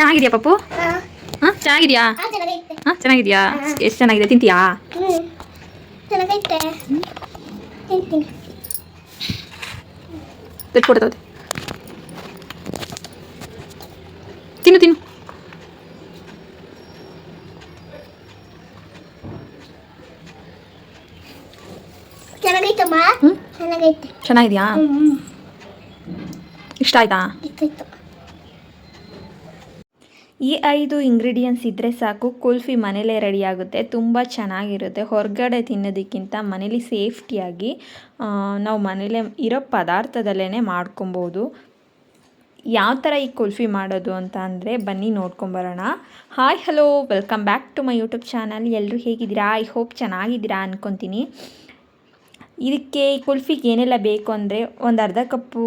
ಚೆನ್ನಾಗಿದ್ಯಾ ಪಪ್ಪು? ಹಾಂ. ಚೆನ್ನಾಗಿದ್ಯಾ? ಹಾಂ ಚೆನ್ನಾಗಿದ್ಯಾ? ಎಷ್ಟು ಚೆನ್ನಾಗಿದೆ? ತಿಂತೀಯಾ? ತೆಟ್ಕೊಡ್ತದೆ ತಿನ್ನು ತಿನ್ನು. ಚೆನ್ನಾಗಿದ್ಯಾ? ಇಷ್ಟ ಆಯ್ತಾ? ಈ ಐದು ಇಂಗ್ರೀಡಿಯೆಂಟ್ಸ್ ಇದ್ದರೆ ಸಾಕು, ಕುಲ್ಫಿ ಮನೇಲೇ ರೆಡಿಯಾಗುತ್ತೆ ತುಂಬ ಚೆನ್ನಾಗಿರುತ್ತೆ. ಹೊರಗಡೆ ತಿನ್ನೋದಕ್ಕಿಂತ ಮನೇಲಿ ಸೇಫ್ಟಿಯಾಗಿ ನಾವು ಮನೇಲೆ ಇರೋ ಪದಾರ್ಥದಲ್ಲೇ ಮಾಡ್ಕೊಬೋದು. ಯಾವ ಥರ ಈ ಕುಲ್ಫಿ ಮಾಡೋದು ಅಂತ ಅಂದರೆ ಬನ್ನಿ ನೋಡ್ಕೊಂಬರೋಣ hi hello welcome back to my YouTube channel ಎಲ್ಲರೂ ಹೇಗಿದ್ದೀರಾ? ಐ ಹೋಪ್ ಚೆನ್ನಾಗಿದ್ದೀರಾ ಅಂದ್ಕೊತೀನಿ ಇದಕ್ಕೆ ಈ ಕುಲ್ಫಿಗೆ ಏನೆಲ್ಲ ಬೇಕು ಅಂದರೆ ಒಂದು ಅರ್ಧ ಕಪ್ಪು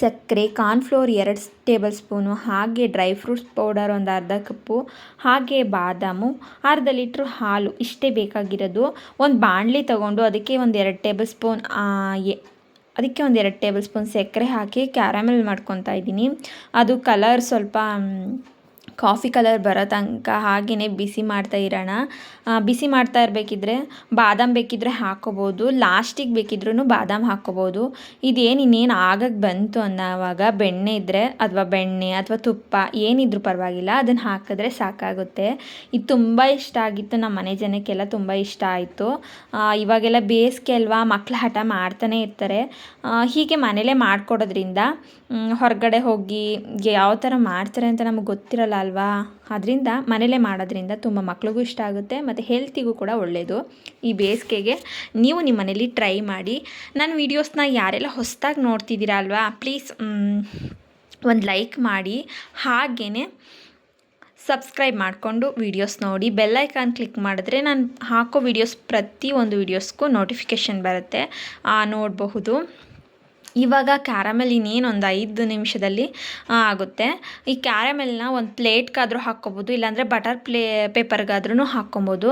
ಸಕ್ಕರೆ, ಕಾರ್ನ್ಫ್ಲೋರ್ ಎರಡು ಟೇಬಲ್ ಸ್ಪೂನು, ಹಾಗೆ ಡ್ರೈ ಫ್ರೂಟ್ಸ್ ಪೌಡರ್ ಒಂದು ಅರ್ಧ ಕಪ್ಪು, ಹಾಗೆ ಬಾದಾಮು, ಅರ್ಧ ಲೀಟ್ರ್ ಹಾಲು ಇಷ್ಟೇ ಬೇಕಾಗಿರೋದು. ಒಂದು ಬಾಣಲಿ ತಗೊಂಡು ಅದಕ್ಕೆ ಒಂದು ಎರಡು ಟೇಬಲ್ ಸ್ಪೂನ್ ಅದಕ್ಕೆ ಒಂದು ಎರಡು ಟೇಬಲ್ ಸ್ಪೂನ್ ಸಕ್ಕರೆ ಹಾಕಿ ಕ್ಯಾರಮೆಲ್ ಮಾಡ್ಕೊತಾ ಇದ್ದೀನಿ. ಅದು ಕಲರ್ ಸ್ವಲ್ಪ ಕಾಫಿ ಕಲರ್ ಬರೋ ತನಕ ಹಾಗೆಯೇ ಬಿಸಿ ಮಾಡ್ತಾ ಇರೋಣ. ಬಿಸಿ ಮಾಡ್ತಾ ಇರಬೇಕಿದ್ರೆ ಬಾದಾಮ್ ಬೇಕಿದ್ರೆ ಹಾಕ್ಕೋಬೋದು ಲಾಸ್ಟಿಗೆ ಬೇಕಿದ್ರೂ ಬಾದಾಮ್ ಹಾಕ್ಕೋಬೋದು ಇದೇನು ಇನ್ನೇನು ಆಗಕ್ಕೆ ಬಂತು ಅನ್ನೋವಾಗ ಬೆಣ್ಣೆ ಇದ್ದರೆ ಅಥವಾ ಬೆಣ್ಣೆ ಅಥವಾ ತುಪ್ಪ ಏನಿದ್ರೂ ಪರವಾಗಿಲ್ಲ ಅದನ್ನು ಹಾಕಿದ್ರೆ ಸಾಕಾಗುತ್ತೆ. ಇದು ತುಂಬ ಇಷ್ಟ ಆಗಿತ್ತು. ನಮ್ಮ ಮನೆ ಜನಕ್ಕೆಲ್ಲ ತುಂಬ ಇಷ್ಟ ಆಯಿತು. ಇವಾಗೆಲ್ಲ ಬೇಸಿಗೆ ಅಲ್ವಾ ಮಕ್ಕಳು ಹಠ ಮಾಡ್ತಾನೆ ಇರ್ತಾರೆ. ಹೀಗೆ ಮನೇಲೇ ಮಾಡಿಕೊಡೋದ್ರಿಂದ ಹೊರಗಡೆ ಹೋಗಿ ಯಾವ ಥರ ಮಾಡ್ತಾರೆ ಅಂತ ನಮಗೆ ಗೊತ್ತಿರಲ್ಲ ಅಲ್ವಾ? ಅದರಿಂದ ಮನೇಲೇ ಮಾಡೋದ್ರಿಂದ ತುಂಬ ಮಕ್ಳಿಗೂ ಇಷ್ಟ ಆಗುತ್ತೆ ಮತ್ತು ಹೆಲ್ತಿಗೂ ಕೂಡ ಒಳ್ಳೆಯದು ಈ ಬೇಸಿಗೆಗೆ ನೀವು ನಿಮ್ಮ ಮನೇಲಿ ಟ್ರೈ ಮಾಡಿ, ನನ್ನ ವೀಡಿಯೋಸ್ನ ಯಾರೆಲ್ಲ ಹೊಸದಾಗಿ ನೋಡ್ತಿದ್ದೀರಾ ಅಲ್ವಾ ಪ್ಲೀಸ್ ಒಂದು ಲೈಕ್ ಮಾಡಿ. ಹಾಗೇ ಸಬ್ಸ್ಕ್ರೈಬ್ ಮಾಡಿಕೊಂಡು ವೀಡಿಯೋಸ್ ನೋಡಿ. ಬೆಲ್ಲೈಕಾನ್ ಕ್ಲಿಕ್ ಮಾಡಿದ್ರೆ ನಾನು ಹಾಕೋ ವೀಡಿಯೋಸ್ ಪ್ರತಿ ಒಂದು ವೀಡಿಯೋಸ್ಗೂ ನೋಟಿಫಿಕೇಷನ್ ಬರುತ್ತೆ. ನೋಡಬಹುದು. ಇವಾಗ ಕ್ಯಾರಮೆಲ್ ಇನ್ನೇನು ಒಂದು ಐದು ನಿಮಿಷದಲ್ಲಿ ಆಗುತ್ತೆ. ಈ ಕ್ಯಾರಮೆಲ್ನ ಒಂದು ಪ್ಲೇಟ್ಗಾದರೂ ಹಾಕ್ಕೊಬೋದು, ಇಲ್ಲಾಂದರೆ ಬಟರ್ ಪ್ಲೇ ಪೇಪರ್ಗಾದ್ರೂ ಹಾಕ್ಕೊಬೋದು.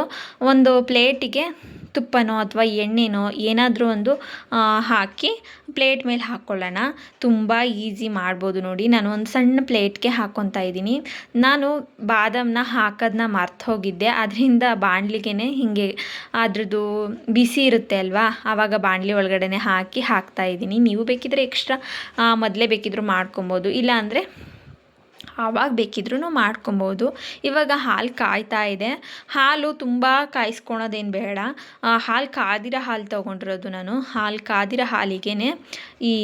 ಒಂದು ಪ್ಲೇಟಿಗೆ ತುಪ್ಪನೋ ಅಥವಾ ಎಣ್ಣೆನೋ ಏನಾದರೂ ಒಂದು ಹಾಕಿ ಪ್ಲೇಟ್ ಮೇಲೆ ಹಾಕ್ಕೊಳ್ಳೋಣ ತುಂಬ ಈಸಿ ಮಾಡ್ಬೋದು ನೋಡಿ. ನಾನು ಒಂದು ಸಣ್ಣ ಪ್ಲೇಟ್ಗೆ ಹಾಕ್ಕೊತಾ ಇದ್ದೀನಿ. ನಾನು ಬಾದಾಮನ್ನ ಹಾಕೋದನ್ನ ಮರ್ತು ಹೋಗಿದ್ದೆ. ಅದರಿಂದ ಬಾಣಲಿಗೆ ಹೀಗೆ ಅದ್ರದ್ದು ಬಿಸಿ ಇರುತ್ತೆ ಅಲ್ವಾ? ಆವಾಗ ಬಾಣಲಿ ಒಳಗಡೆ ಹಾಕಿ ಹಾಕ್ತಾ ಇದ್ದೀನಿ. ನೀವು ಬೇಕಿದ್ರೆ ಎಕ್ಸ್ಟ್ರಾ ಮೊದಲೇ ಬೇಕಿದ್ರೂ ಮಾಡ್ಕೊಬೋದು. ಇಲ್ಲ ಅಂದರೆ ಆವಾಗ ಬೇಕಿದ್ರೂ ಮಾಡ್ಕೊಬೋದು. ಇವಾಗ ಹಾಲು ಕಾಯ್ತಾ ಇದೆ. ಹಾಲು ತುಂಬ ಕಾಯಿಸ್ಕೊಳೋದೇನು ಬೇಡ. ಹಾಲು ಕಾದಿರೋ ಹಾಲು ತೊಗೊಂಡಿರೋದು ನಾನು. ಹಾಲು ಕಾದಿರೋ ಹಾಲಿಗೇ ಈ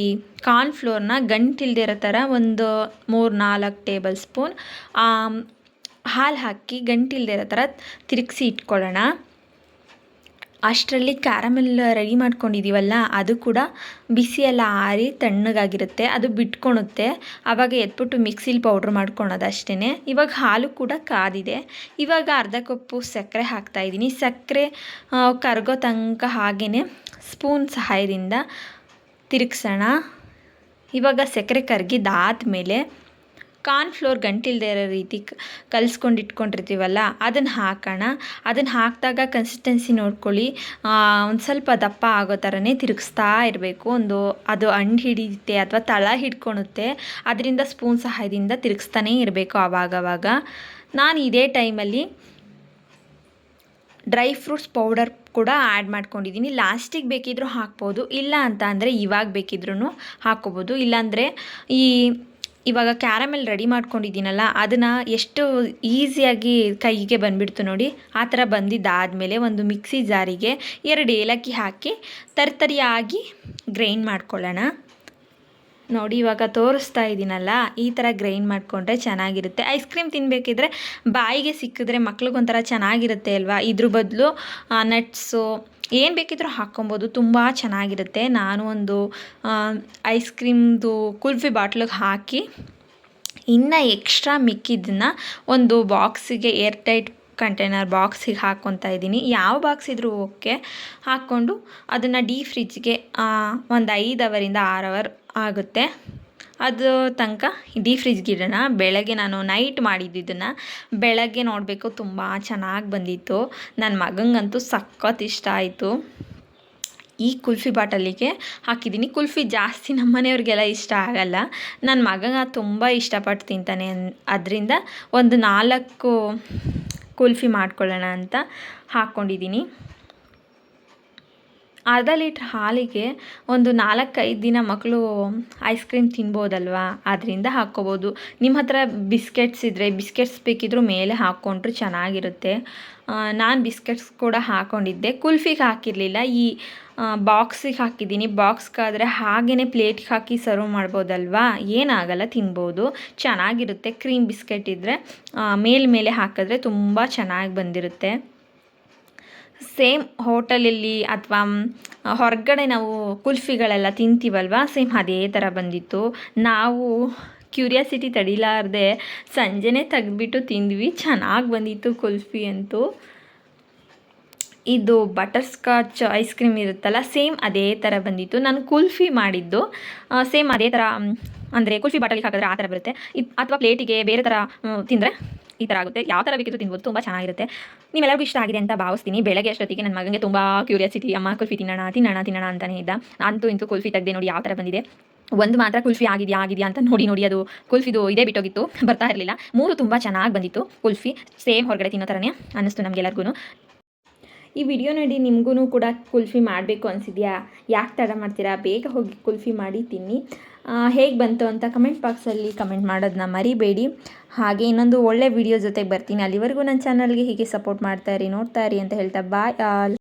ಕಾರ್ನ್ಫ್ಲೋರ್ನ ಗಂಟಿಲ್ದೇ ಇರೋ ಥರ ಒಂದು ಮೂರು ನಾಲ್ಕು ಟೇಬಲ್ ಸ್ಪೂನ್ ಹಾಲು ಹಾಕಿ ಗಂಟಿಲ್ದೇ ಇರೋ ಥರ ತಿರುಗಿಸಿ ಇಟ್ಕೊಳ್ಳೋಣ. ಅಷ್ಟರಲ್ಲಿ ಕ್ಯಾರಮೆಲ್ ರೆಡಿ ಮಾಡ್ಕೊಂಡಿದ್ದೀವಲ್ಲ ಅದು ಕೂಡ ಬಿಸಿ ಎಲ್ಲ ಆರಿ ತಣ್ಣಗಾಗಿರುತ್ತೆ, ಅದು ಬಿಟ್ಕೊಳುತ್ತೆ ಆವಾಗ ಎತ್ಬಿಟ್ಟು ಮಿಕ್ಸಿಲಿ ಪೌಡ್ರ್ ಮಾಡ್ಕೊಳೋದು ಅಷ್ಟೇ ಇವಾಗ ಹಾಲು ಕೂಡ ಕಾದಿದೆ. ಇವಾಗ ಅರ್ಧ ಕಪ್ಪು ಸಕ್ಕರೆ ಹಾಕ್ತಾ ಇದ್ದೀನಿ. ಸಕ್ಕರೆ ಕರಗೋ ತನಕ ಹಾಗೆಯೇ ಸ್ಪೂನ್ ಸಹಾಯದಿಂದ ತಿರುಗ್ಸೋಣ. ಇವಾಗ ಸಕ್ಕರೆ ಕರಗಿದಾದ್ಮೇಲೆ ಕಾರ್ನ್ಫ್ಲೋರ್ ಗಂಟಿಲ್ದೇ ಇರೋ ರೀತಿ ಕಲ್ಸ್ಕೊಂಡು ಇಟ್ಕೊಂಡಿರ್ತೀವಲ್ಲ ಅದನ್ನು ಹಾಕೋಣ. ಅದನ್ನು ಹಾಕಿದಾಗ ಕನ್ಸಿಸ್ಟೆನ್ಸಿ ನೋಡ್ಕೊಳ್ಳಿ. ಒಂದು ಸ್ವಲ್ಪ ದಪ್ಪ ಆಗೋ ಥರನೇ ತಿರುಗಿಸ್ತಾ ಇರಬೇಕು. ಒಂದು, ಅದು ಹಣ್ಣು ಹಿಡಿಯುತ್ತೆ ಅಥವಾ ತಳ ಹಿಡ್ಕೊಳುತ್ತೆ ಅದರಿಂದ ಸ್ಪೂನ್ ಸಹಾಯದಿಂದ ತಿರುಗಿಸ್ತಾನೇ ಇರಬೇಕು ಆವಾಗವಾಗ. ನಾನು ಇದೇ ಟೈಮಲ್ಲಿ ಡ್ರೈ ಫ್ರೂಟ್ಸ್ ಪೌಡರ್ ಕೂಡ ಆ್ಯಡ್ ಮಾಡ್ಕೊಂಡಿದ್ದೀನಿ ಲಾಸ್ಟಿಗೆ ಬೇಕಿದ್ರೂ ಹಾಕ್ಬೋದು. ಇಲ್ಲ ಅಂತ ಅಂದರೆ ಇವಾಗ ಬೇಕಿದ್ರೂ ಹಾಕ್ಕೋಬೋದು ಇಲ್ಲಾಂದರೆ ಈ ಇವಾಗ ಕ್ಯಾರಮೆಲ್ ರೆಡಿ ಮಾಡ್ಕೊಂಡಿದ್ದೀನಲ್ಲ, ಅದನ್ನು ಎಷ್ಟು ಈಸಿಯಾಗಿ ಕೈಗೆ ಬಂದುಬಿಡ್ತು ನೋಡಿ. ಆ ಥರ ಬಂದಿದ್ದಾದಮೇಲೆ ಒಂದು ಮಿಕ್ಸಿ ಜಾರಿಗೆ ಎರಡು ಏಲಕ್ಕಿ ಹಾಕಿ ತರ್ತರಿಯಾಗಿ ಗ್ರೈಂಡ್ ಮಾಡ್ಕೊಳ್ಳೋಣ. ನೋಡಿ, ಇವಾಗ ತೋರಿಸ್ತಾ ಇದ್ದೀನಲ್ಲ, ಈ ಥರ ಗ್ರೈಂಡ್ ಮಾಡಿಕೊಂಡ್ರೆ ಚೆನ್ನಾಗಿರುತ್ತೆ. ಐಸ್ ಕ್ರೀಮ್ ತಿನ್ನಬೇಕಿದ್ರೆ ಬಾಯಿಗೆ ಸಿಕ್ಕಿದ್ರೆ ಮಕ್ಳಿಗೊಂಥರ ಚೆನ್ನಾಗಿರುತ್ತೆ ಅಲ್ವಾ? ಇದ್ರ ಬದಲು ನಟ್ಸು ಏನು ಬೇಕಿದ್ರೂ ಹಾಕ್ಕೊಬೋದು. ತುಂಬ ಚೆನ್ನಾಗಿರುತ್ತೆ. ನಾನು ಒಂದು ಐಸ್ ಕ್ರೀಮ್ದು ಕುಲ್ಫಿ ಬಾಟ್ಲಿಗೆ ಹಾಕಿ ಇನ್ನು ಎಕ್ಸ್ಟ್ರಾ ಮಿಕ್ಕಿದ್ದನ್ನು ಒಂದು ಬಾಕ್ಸಿಗೆ ಏರ್ ಟೈಟ್ ಕಂಟೈನರ್ ಬಾಕ್ಸಿಗೆ ಹಾಕ್ಕೊತಾ ಇದ್ದೀನಿ. ಯಾವ ಬಾಕ್ಸ್ ಇದ್ರೂ ಓಕೆ. ಹಾಕ್ಕೊಂಡು ಅದನ್ನು ಡೀ ಫ್ರಿಜ್ಗೆ ಒಂದು ಐದು ಅವರಿಂದ ಆರು ಅವರ್ ಆಗುತ್ತೆ. ಅದು ತನಕ ಡೀ ಫ್ರಿಜ್ಗೆ ಇಡೋಣ ಬೆಳಗ್ಗೆ ನಾನು ನೈಟ್ ಮಾಡಿದ್ದಿದ್ದನ್ನು ಬೆಳಗ್ಗೆ ನೋಡಬೇಕು ತುಂಬ ಚೆನ್ನಾಗಿ ಬಂದಿತ್ತು. ನನ್ನ ಮಗಂಗಂತೂ ಸಖತ್ ಇಷ್ಟ ಆಯಿತು. ಈ ಕುಲ್ಫಿ ಬಾಟಲಿಗೆ ಹಾಕಿದ್ದೀನಿ. ಕುಲ್ಫಿ ಜಾಸ್ತಿ ನಮ್ಮ ಮನೆಯವ್ರಿಗೆಲ್ಲ ಇಷ್ಟ ಆಗಲ್ಲ. ನನ್ನ ಮಗ ತುಂಬ ಇಷ್ಟಪಟ್ಟು ತಿಂತಾನೆ ಅದರಿಂದ ಒಂದು ನಾಲ್ಕು ಕುಲ್ಫಿ ಮಾಡ್ಕೊಳ್ಳೋಣ ಅಂತ ಹಾಕ್ಕೊಂಡಿದ್ದೀನಿ ಅರ್ಧ ಲೀಟ್ರ್ ಹಾಲಿಗೆ ಒಂದು ನಾಲ್ಕೈದು ದಿನ ಮಕ್ಕಳು ಐಸ್ ಕ್ರೀಮ್ ತಿನ್ಬೋದಲ್ವಾ? ಅದರಿಂದ ಹಾಕ್ಕೋಬೋದು. ನಿಮ್ಮ ಹತ್ರ ಬಿಸ್ಕೆಟ್ಸ್ ಇದ್ದರೆ ಬಿಸ್ಕೆಟ್ಸ್ ಬೇಕಿದ್ದರೂ ಮೇಲೆ ಹಾಕ್ಕೊಂಡ್ರು ಚೆನ್ನಾಗಿರುತ್ತೆ. ನಾನು ಬಿಸ್ಕೆಟ್ಸ್ ಕೂಡ ಹಾಕ್ಕೊಂಡಿದ್ದೆ ಕುಲ್ಫಿಗೆ ಹಾಕಿರಲಿಲ್ಲ. ಈ ಬಾಕ್ಸಿಗೆ ಹಾಕಿದ್ದೀನಿ. ಬಾಕ್ಸ್ಗಾದರೆ ಹಾಗೇ ಪ್ಲೇಟ್ಗೆ ಹಾಕಿ ಸರ್ವ್ ಮಾಡ್ಬೋದಲ್ವಾ? ಏನಾಗಲ್ಲ, ತಿನ್ಬೋದು. ಚೆನ್ನಾಗಿರುತ್ತೆ. ಕ್ರೀಮ್ ಬಿಸ್ಕೆಟ್ ಇದ್ದರೆ ಮೇಲ್ಮೇಲೆ ಹಾಕಿದ್ರೆ ತುಂಬ ಚೆನ್ನಾಗಿ ಬಂದಿರುತ್ತೆ. ಸೇಮ್ ಹೋಟೆಲಲ್ಲಿ ಅಥವಾ ಹೊರಗಡೆ ನಾವು ಕುಲ್ಫಿಗಳೆಲ್ಲ ತಿಂತೀವಲ್ವ? ಸೇಮ್ ಅದೇ ಥರ ಬಂದಿತ್ತು. ನಾವು ಕ್ಯೂರಿಯಾಸಿಟಿ ತಡಿಲಾರ್ದೆ ಸಂಜೆನೇ ತೆಗೆದ್ಬಿಟ್ಟು ತಿಂದ್ವಿ. ಚೆನ್ನಾಗಿ ಬಂದಿತ್ತು ಕುಲ್ಫಿ ಅಂತೂ. ಇದು ಬಟರ್ ಸ್ಕಾಚ್ ಐಸ್ ಕ್ರೀಮ್ ಇರುತ್ತಲ್ಲ, ಸೇಮ್ ಅದೇ ಥರ ಬಂದಿತ್ತು. ನಾನು ಕುಲ್ಫಿ ಮಾಡಿದ್ದು. ಸೇಮ್ ಅದೇ ಥರ ಅಂದರೆ ಕುಲ್ಫಿ ಬಾಟಲಿಗೆ ಹಾಕಿದ್ರೆ ಆ ಥರ ಬರುತ್ತೆ. ಇದು, ಅಥವಾ ಪ್ಲೇಟಿಗೆ ಬೇರೆ ಥರ ತಿಂದರೆ? ಈ ಥರ ಆಗುತ್ತೆ. ಯಾವ ಥರ ಬೇಕಿದ್ರು ತಿನ್ಬೋದು. ತುಂಬ ಚೆನ್ನಾಗಿರುತ್ತೆ. ನೀವೆಲ್ಲರಿಗೂ ಇಷ್ಟ ಆಗಿದೆ ಅಂತ ಭಾವಿಸ್ತೀನಿ. ಬೆಳಗ್ಗೆ ಅಷ್ಟೊತ್ತಿಗೆ ನನ್ನ ಮಗನಿಗೆ ತುಂಬ ಕ್ಯೂರಿಯಾಸಿಟಿ ಅಮ್ಮ, ಕುಲ್ಫಿ ತಿನ್ನೋಣ ತಿನ್ನೋಣ ತಿನ್ನೋಣ ಅಂತಲೇ ಇದ್ದ. ಅಂತೂ ಇಂತೂ ಕುಲ್ಫಿ ತೆಗ್ದೆ ನೋಡಿ ಯಾವ ಥರ ಬಂದಿದೆ. ಒಂದು ಮಾತ್ರ ಕುಲ್ಫಿ ಆಗಿದೆಯಾ ಆಗಿದೆಯಾ ಅಂತ ನೋಡಿ ನೋಡಿ ಅದು ಕುಲ್ಫಿದು ಇದೇ ಬಿಟ್ಟೋಗಿತ್ತು. ಬರ್ತಾ ಇರಲಿಲ್ಲ. ಮೂರು ತುಂಬ ಚೆನ್ನಾಗಿ ಬಂದಿತ್ತು ಕುಲ್ಫಿ. ಸೇಮ್ ಹೊರಗಡೆ ತಿನ್ನೋ ಥರನೇ ಅನ್ನಿಸ್ತು ನಮಗೆಲ್ಲರಿಗೂ ಈ ವಿಡಿಯೋ ನೋಡಿ ನಿಮಗೂ ಕೂಡ ಕುಲ್ಫಿ ಮಾಡಬೇಕು ಅನಿಸಿದೆಯಾ? ಯಾಕೆ ತಡ ಮಾಡ್ತೀರಾ? ಬೇಗ ಹೋಗಿ ಕುಲ್ಫಿ ಮಾಡಿ ತಿನ್ನಿ. ಹೇಗೆ ಬಂತು ಅಂತ ಕಮೆಂಟ್ ಬಾಕ್ಸಲ್ಲಿ ಕಮೆಂಟ್ ಮಾಡೋದನ್ನ ಮರಿಬೇಡಿ. ಹಾಗೆ ಇನ್ನೊಂದು ಒಳ್ಳೆ ವಿಡಿಯೋ ಜೊತೆಗೆ ಬರ್ತೀನಿ. ಅಲ್ಲಿವರೆಗೂ ನನ್ನ ಚಾನಲ್ಗೆ ಹೀಗೆ ಸಪೋರ್ಟ್ ಮಾಡ್ತಾ ಇರಿ, ನೋಡ್ತಾ ಇರಿ ಅಂತ ಹೇಳ್ತಾ ಬಾಯ್ ಆಲ್